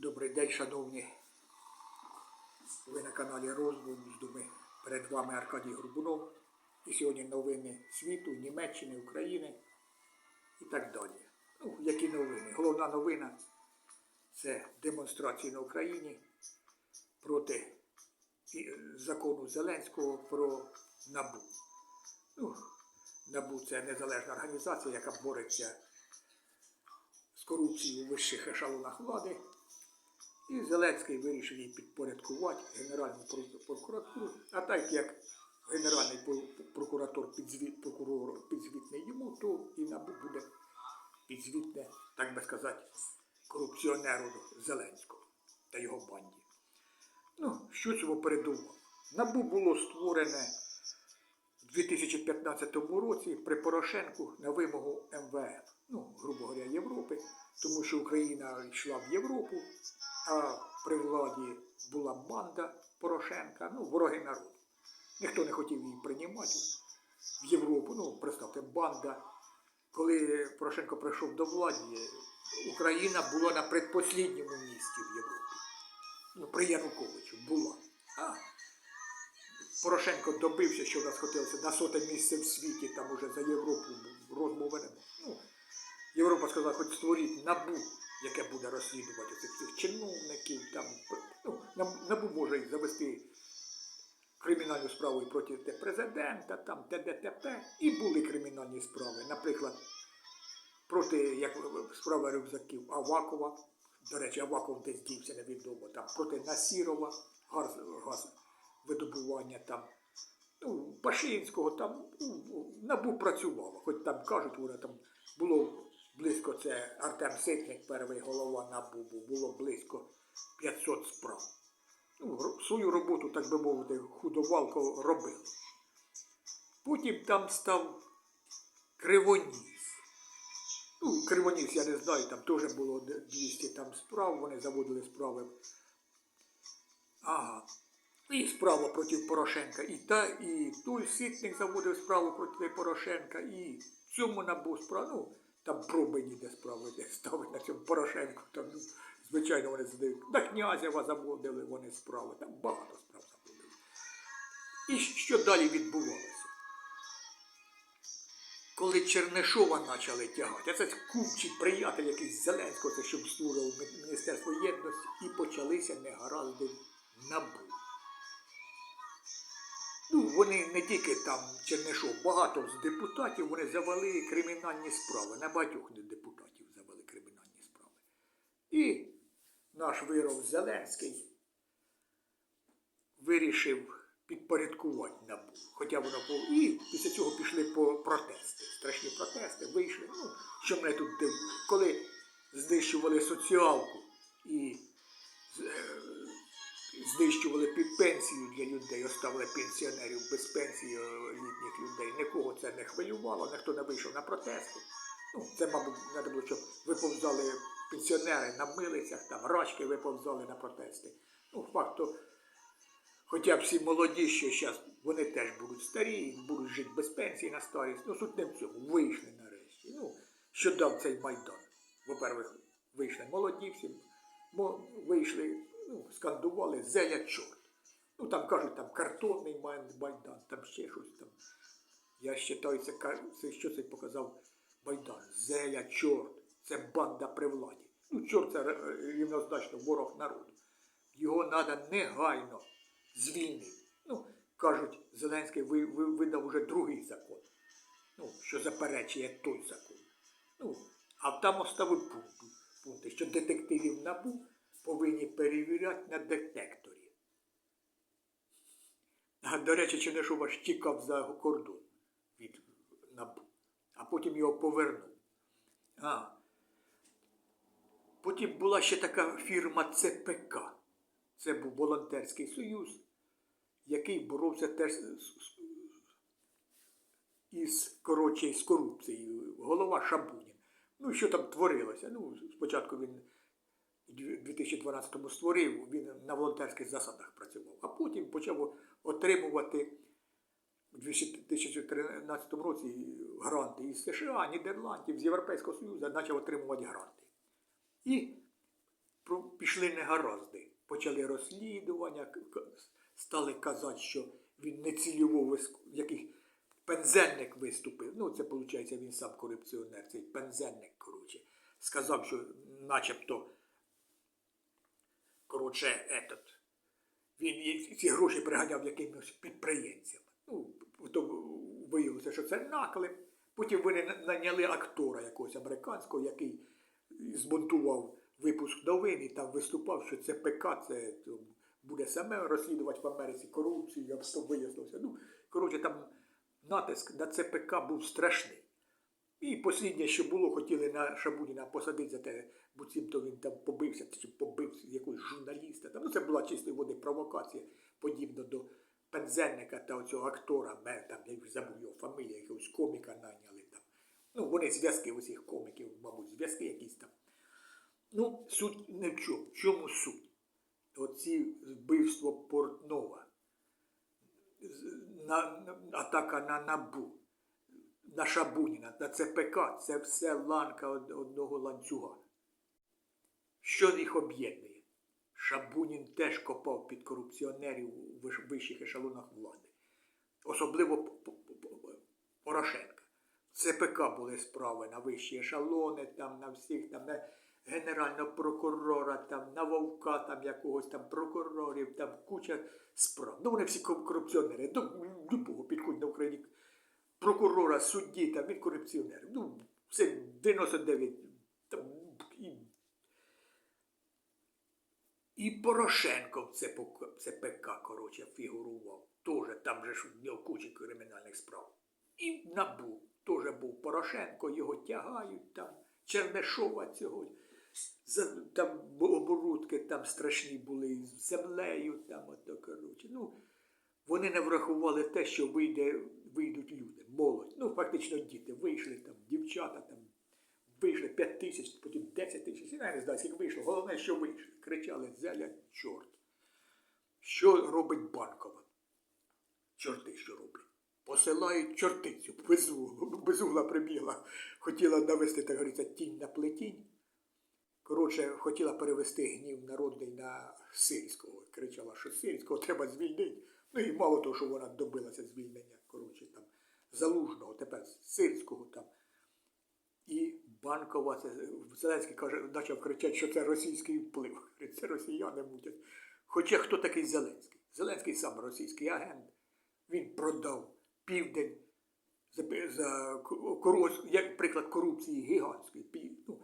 Добрий день, шановні. Ви на каналі Роздуми. Перед вами Аркадій Горбунов. І сьогодні новини світу, Німеччини, України і так далі. Ну, які новини? Головна новина це демонстрації на Україні проти е, закону Зеленського про НАБУ. Ну, НАБУ це незалежна організація, яка бореться з корупцією у вищих ешелонах влади. І Зеленський вирішив її підпорядкувати Генеральну прокуратуру. А так як Генеральний прокуратор підзвіт, прокурор підзвітний йому, то і НАБУ буде підзвітне, так би сказати, корупціонеру Зеленського та його банді. Ну, що цього передумав? НАБУ було створене в 2015 році при Порошенку на вимогу МВФ, ну, грубо говоря, Європи, тому що Україна йшла в Європу, при владі була банда Порошенка, ну, вороги народу. Ніхто не хотів її приймати в Європу. Ну, представте, банда. Коли Порошенко прийшов до влади, Україна була на предпослідньому місці в Європі. Ну, при Януковичу була. А Порошенко добився, що в нас хотілося на соте місце в світі, там уже за Європу розмови. Ну, Європа сказала, хоч створіть набу, яке буде розслідувати цих всіх чиновників. Там, ну, Набу- може і завести кримінальну справу і проти президента, там ТДТП. І були кримінальні справи. Наприклад, проти як справа рюкзаків Авакова. До речі, Аваков десь дівся невідомо. Там проти Насірова, газ, газ видобування там. Ну, Пашинського там ну, набу працювало, хоч там кажуть, вони там було близько, це Артем Ситник, перший голова НАБУ, було близько 500 справ. Ну, свою роботу, так би мовити, худовалко робили. Потім там став Кривоніс. Ну, Кривоніс, я не знаю, там теж було 200 там справ, вони заводили справи. Ага. І справа проти Порошенка. І та, і той ситник заводив справу проти Порошенка, і цьому набув справу. Ну, там проби ніде справи де цьому Порошенку. Там, ну, звичайно, вони задають. На князева заводили вони справи, там багато справ заводили. І що далі відбувалося? Коли Чернишова почали тягати, а це купчий приятель якийсь Зеленського, це щоб створив Міністерство єдності, і почалися негаразди в НАБУ. Ну, вони не тільки там Чернишов, багато з депутатів вони завели кримінальні справи. На багатьох не депутатів завели кримінальні справи. І наш вирок Зеленський вирішив підпорядкувати НАБУ. Хоча воно по... І після цього пішли по протести. Страшні протести, вийшли. Ну, що мене тут дивує. Коли знищували соціалку і е, знищували пенсію для людей, оставили пенсіонерів без пенсії е, літніх людей. Нікого це не хвилювало, ніхто не вийшов на протести. Ну, це, мабуть, треба було, щоб виповзали пенсіонери на милицях, там рачки виповзали на протести. Ну, факт то, хоча всі молоді, що зараз вони теж будуть старі, будуть жити без пенсії на старість. Ну, суть не в цьому. Вийшли нарешті. Ну, що дав цей майдан? Во-первых, вийшли молоді всі, вийшли, ну, скандували зеля чорт. Ну, там кажуть, там картонний май- майдан, там ще щось там. Я вважаю, це, це що це показав Майдан? Зеля, чорт, це банда при владі. Ну, чорт це е, рівнозначно ворог народу. Його треба негайно звільнити. Ну, кажуть, Зеленський ви, ви, видав уже другий закон, ну, що заперечує той закон. Ну, а там оставив пункт, пункти, що детективів НАБУ повинні перевіряти на детекторі. А, до речі, Чернишов аж тікав за кордон від НАБУ, а потім його повернув. А. Потім була ще така фірма ЦПК. Це був волонтерський союз, який боровся теж із, коротше, з корупцією. Голова Шабунін. Ну, що там творилося? Ну, спочатку він у 2012-му створив, він на волонтерських засадах працював, а потім почав отримувати у 2013 році гранти із США, Нідерландів, з Європейського Союзу, почав отримувати гранти. І пішли негаразди. Почали розслідування, стали казати, що він не цільово яких пензенник виступив. Ну, це виходить, він сам корупціонер, цей пензенник, коротше. Сказав, що начебто, коротше, этот, він ці гроші приганяв якимось підприємцям. Ну, то виявилося, що це наклеп. Потім вони наняли актора якогось американського, який змонтував випуск новин і там виступав, що це ПК, це то, буде саме розслідувати в Америці корупцію, а все вияснилося. Ну, коротше, там натиск на ЦПК був страшний. І останнє, що було, хотіли на Шабуніна посадити за те, бо цим-то він там побився, чи побив якогось журналіста. Там, ну, це була чистої води провокація, подібно до пензенника та оцього актора, мер, там, я вже забув його фамілію, якогось коміка найняли там. Ну, вони зв'язки усіх коміків, мабуть, зв'язки якісь там. Ну, суть не в чому. В чому суть? Оці вбивство Портнова, на- атака на Набу, на Шабуніна, на ЦПК, це все ланка одного ланцюга. Що їх об'єднує? Шабунін теж копав під корупціонерів у вищих ешелонах влади. Особливо Порошенка. В ЦПК були справи на вищі ешелони, там, на всіх, там, на генерального прокурора, там, на вовка, там, якогось там прокурорів, там куча справ. Ну, вони всі корупціонери. До любого підходить на Україні прокурора, судді, там, він корупціонер. Ну, це 99, там, і і Порошенко в ЦПК, ЦПК коротше, фігурував. Тоже там же ж в нього куча кримінальних справ. І набув. Теж був Порошенко, його тягають там, Чернешова цього. Там оборудки там страшні були з землею, там ото, коротше. Ну, вони не врахували те, що вийде, вийдуть люди, молодь. Ну, фактично діти вийшли там, дівчата там вийшли 5 тисяч, потім 10 тисяч. Я не знаю, скільки вийшло. Головне, що вийшли. Кричали зеля, чорт. Що робить банкова? Чорти що роблять? Посилають чортицю без углу, прибігла. Хотіла навести, так говориться, тінь на плетінь. Коротше, хотіла перевести гнів народний на сирського. Кричала, що сирського треба звільнити. Ну і мало того, що вона добилася звільнення, коротше, там, залужного, тепер сирського там. І банкова, це Зеленський каже, почав кричати, що це російський вплив. Це росіяни мутять. Хоча хто такий Зеленський? Зеленський сам російський агент. Він продав південь за, за як приклад корупції гігантської. Ну,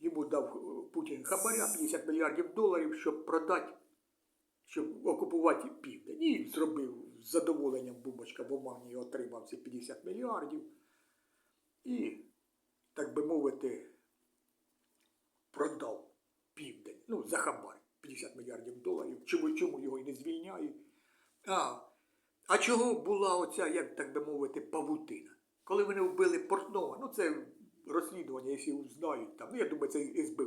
йому дав Путін хабаря 50 мільярдів доларів, щоб продати, щоб окупувати південь. І зробив з задоволенням Бубочка в Омані отримав ці 50 мільярдів. І, так би мовити, продав південь. Ну, за хабар 50 мільярдів доларів. Чому, чому його і не звільняють? А, а чого була оця, як так би мовити, павутина? Коли вони вбили Портнова, ну це розслідування, якщо знають там, ну я думаю, це СБУ.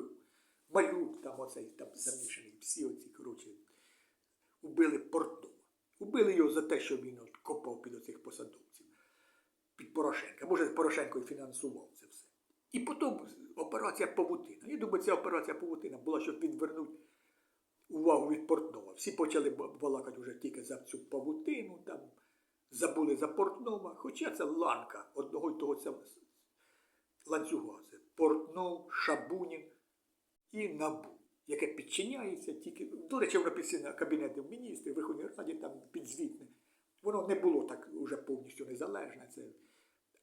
Малюк там оцей там замішаний, всі оці, коротше, вбили Портнова. Вбили його за те, що він от копав під оцих посадовців, під Порошенка. Може, Порошенко і фінансував це все. І потім операція Павутина. Я думаю, ця операція Павутина була, щоб відвернути увагу від Портнова. Всі почали балакати вже тільки за цю павутину, там, забули за Портнова. Хоча це ланка одного й того ланцюга. Це Портнов, Шабунін і Набу, яке підчиняється тільки, до речі, воно підсильне Кабінету міністрів, Верховній Раді там підзвітне. Воно не було так уже повністю незалежне. Це,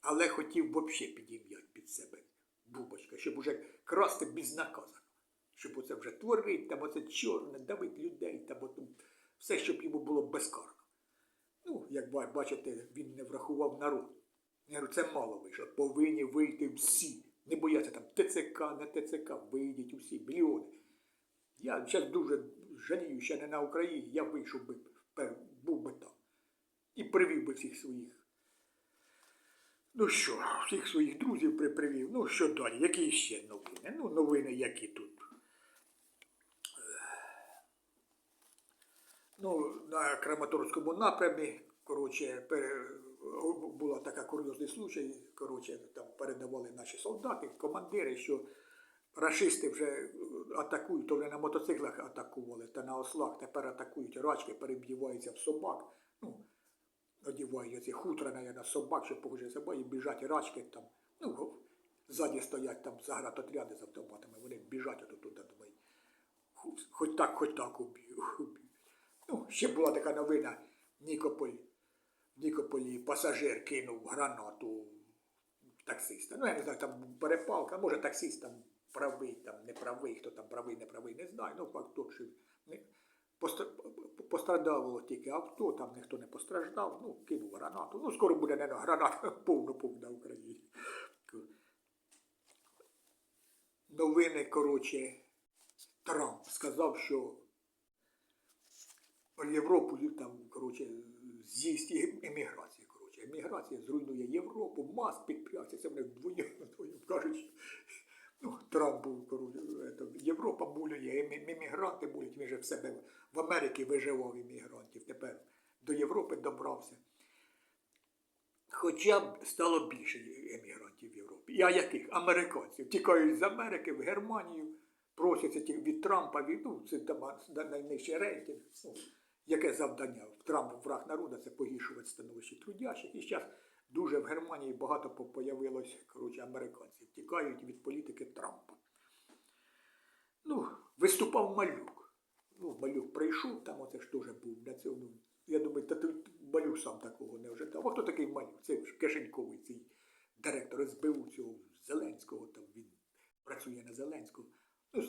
але хотів взагалі підім'яти під себе Бубочка, щоб уже красти безнаказано. Щоб оце вже творить, там оце чорне, давить людей, там от, все, щоб йому було безкарно. Ну, як бачите, він не врахував народ. Це мало вийшло. Повинні вийти всі. Не бояться там ТЦК, не ТЦК, вийдіть усі, мільйони. Я зараз дуже жалію, ще не на Україні, я вийшов би, був би там. І привів би всіх своїх. Ну що, всіх своїх друзів при- привів. Ну що далі? Які ще новини? Ну, новини, які тут. Ну, на Краматорському напрямі, коротше, була така курйозний случай, коротше, там передавали наші солдати, командири, що рашисти вже атакують, то вони на мотоциклах атакували, та на ослах тепер атакують рачки, переб'юваються в собак. Ну, одівають ці хутра на, на собак, що похоже собою, і біжать рачки там. Ну, ззаді стоять там загратотряди з автоматами, вони біжать отут туди, Хоч так, хоч так уб'ю. Ну, ще була така новина, Нікополь, в Нікополі пасажир кинув гранату таксиста. Ну, я не знаю, там перепалка, може таксист там правий, там неправий, хто там правий, неправий, не знаю. Ну, факт то, що не, пострадало тільки авто, там ніхто не постраждав, ну, кинув гранату. Ну, скоро буде, не граната повну повну на Україні. Новини, коротше, Трамп сказав, що Європу там, коротше, з'їсть і- еміграція. Зруйнує Європу, мас підп'яться, це вдвоєм вдвоєм кажуть. Ну, Трамп був, Європа булює, емі- емігранти булять, він же в себе в Америці виживав емігрантів, тепер до Європи добрався. Хоча б стало більше емігрантів в Європі. А яких? Американців. Тікають з Америки в Германію, просяться від Трампа, від, ну, це там найнижчий рейтинг. Ну, яке завдання? Трамп враг народу це погіршувати становище трудящих. І зараз дуже в Германії багато по- появилось коротше, американців. Тікають від політики Трампа. Ну, виступав малюк. Ну, малюк прийшов, там оце ж теж був на цьому. ну, Я думаю, та тут малюк сам такого не ожидав. А хто такий малюк? Це кишеньковий цей директор СБУ цього Зеленського, там він працює на Зеленського. Ну,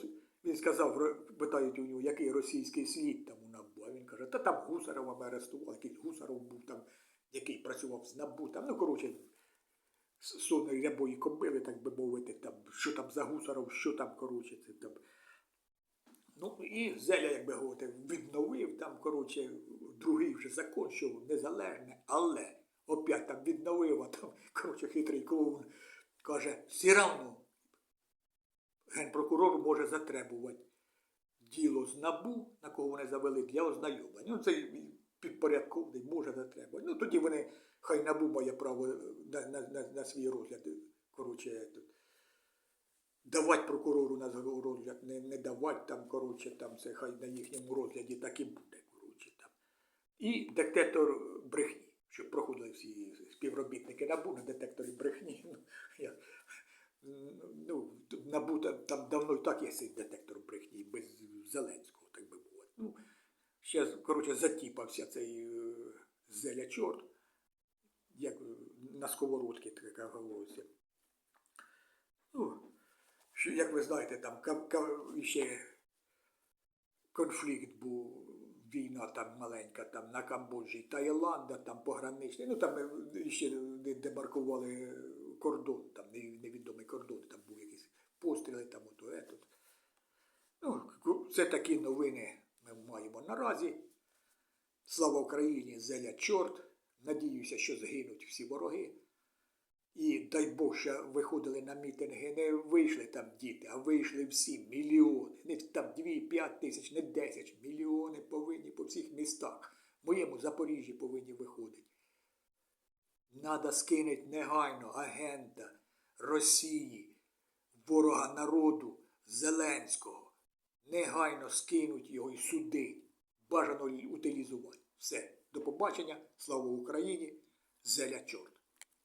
він сказав, питають у нього, який російський слід там у НАБУ. А він каже, та там Гусарова ми арестували, якийсь Гусаров був там, який працював з НАБУ. Там, ну, коротше, с- сонної рябої кобили, так би мовити, там, що там за Гусаров, що там, коротше, це там. Ну і Зеля, як би говорити, відновив там, коротше, другий вже закон, що незалежне, але опять там відновив, а там, коротше, хитрий клоун каже, все равно генпрокурор може затребувати діло з набу, на кого вони завели для ознайомлення. Ну, це підпорядковний може затребувати. Ну тоді вони, хай набу має право на, на, на, на свій розгляд. Коротше, давати прокурору на розгляд, не, не давати там, коротше, там це хай на їхньому розгляді так і буде, коротше, там. І детектор брехні, щоб проходили всі співробітники НАБУ на детекторі брехні. Ну, я, ну, там, там давно і так є цей детектор брехні, без Зеленського, так би мовити. Ну, ще, коротше, затіпався цей е, зеля чорт, як е, на сковородці, така говориться. Ну, що, як ви знаєте, там ще конфлікт був, війна там маленька, там на Камбоджі, Таїланда, там пограничний, ну там е, ще демаркували кордон, там невідомий кордон, там був якісь постріли, там ото, етот. Ну, це такі новини ми маємо наразі. Слава Україні, зеля чорт. Надіюся, що згинуть всі вороги. І дай Бог, що виходили на мітинги, не вийшли там діти, а вийшли всі мільйони. Не там 2-5 тисяч, не 10, мільйони повинні по всіх містах. В моєму Запоріжжі повинні виходити. Надо скинуть негайно агента Росії, ворога народу Зеленського. Негайно скинуть його і судить. Бажано утилізувати. Все. До побачення. Слава Україні. Зеля чорт.